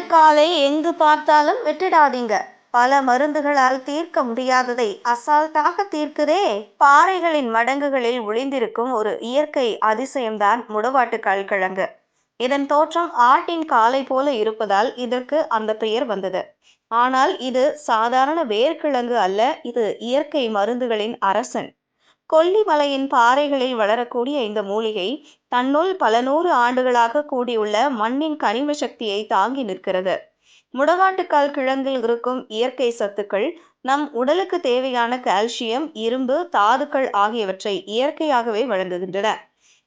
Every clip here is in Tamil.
முடவாட்டுக்காலை எங்கு பார்த்தாலும் விட்டுடாதீங்க. பல மருந்துகளால் தீர்க்க முடியாததை அசால்ட்டாக தீர்க்குதே. பாறைகளின் மடங்குகளில் ஒளிந்திருக்கும் ஒரு இயற்கை அதிசயம்தான் முடவாட்டுக்கால் கிழங்கு இதன் தோற்றம் ஆட்டின் காலை போல இருப்பதால் இதற்கு அந்த பெயர் வந்தது. ஆனால் இது சாதாரண வேர்க்கிழங்கு அல்ல இது இயற்கை மருந்துகளின் அரசன். கொல்லிமலையின் பாறைகளில் வளரக்கூடிய இந்த மூலிகை தன்னுள் பல நூறு ஆண்டுகளாக கூடியுள்ள மண்ணின் கனிம சக்தியை தாங்கி நிற்கிறது. முடவாட்டுக்கால் கிழங்கில் இருக்கும் இயற்கை சத்துக்கள் நம் உடலுக்கு தேவையான கால்சியம் இரும்பு தாதுக்கள் ஆகியவற்றை இயற்கையாகவே வழங்குகின்றன.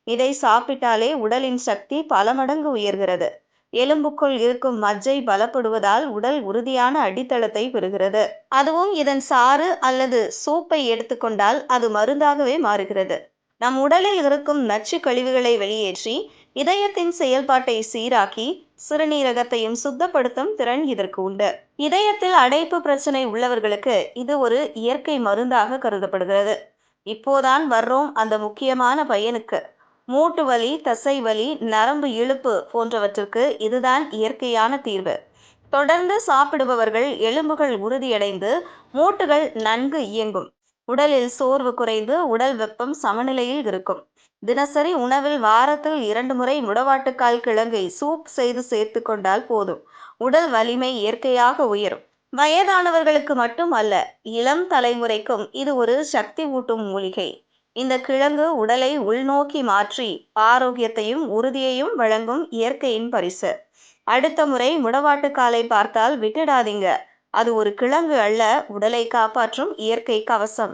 இதை சாப்பிட்டாலே உடலின் சக்தி பல மடங்கு உயர்கிறது. எலும்புக்குள் இருக்கும் மஜ்ஜை பலப்படுவதால் உடல் உறுதியான அடித்தளத்தை பெறுகிறது. அதுவும் இதன் சாறு அல்லது சூப்பை எடுத்துக்கொண்டால் அது மருந்தாகவே மாறுகிறது. நம் உடலில் இருக்கும் நச்சு கழிவுகளை வெளியேற்றி இதயத்தின் செயல்பாட்டை சீராக்கி சிறுநீரகத்தையும் சுத்தப்படுத்தும் திறன் இதற்கு உண்டு. இதயத்தில் அடைப்பு பிரச்சனை உள்ளவர்களுக்கு இது ஒரு இயற்கை மருந்தாக கருதப்படுகிறது. இப்போதான் வர்றோம் அந்த முக்கியமான பையனுக்கு. மூட்டு வலி தசை வலி நரம்பு இழுப்பு போன்றவற்றுக்கு இதுதான் இயற்கையான தீர்வு. தொடர்ந்து சாப்பிடுபவர்கள் எலும்புகள் உறுதியடைந்து மூட்டுகள் நன்கு இயங்கும். உடலில் சோர்வு குறைந்து உடல் வெப்பம் சமநிலையில் இருக்கும். தினசரி உணவில் வாரத்தில் இரண்டு முறை முடவாட்டுக்கால் கிழங்கை சூப் செய்து சேர்த்து கொண்டால் போதும். உடல் வலிமை இயற்கையாக உயரும். வயதானவர்களுக்கு மட்டும் அல்ல இளம் தலைமுறைக்கும் இது ஒரு சக்தி ஊட்டும் மூலிகை. இந்த கிழங்கு உடலை உள்நோக்கி மாற்றி ஆரோக்கியத்தையும் உறுதியையும் வழங்கும் இயற்கையின் பரிசு. அடுத்த முறை முடவாட்டுக்காலை பார்த்தால் விட்டுடாதீங்க. அது ஒரு கிழங்கு அல்ல உடலை காப்பாற்றும் இயற்கை கவசம்.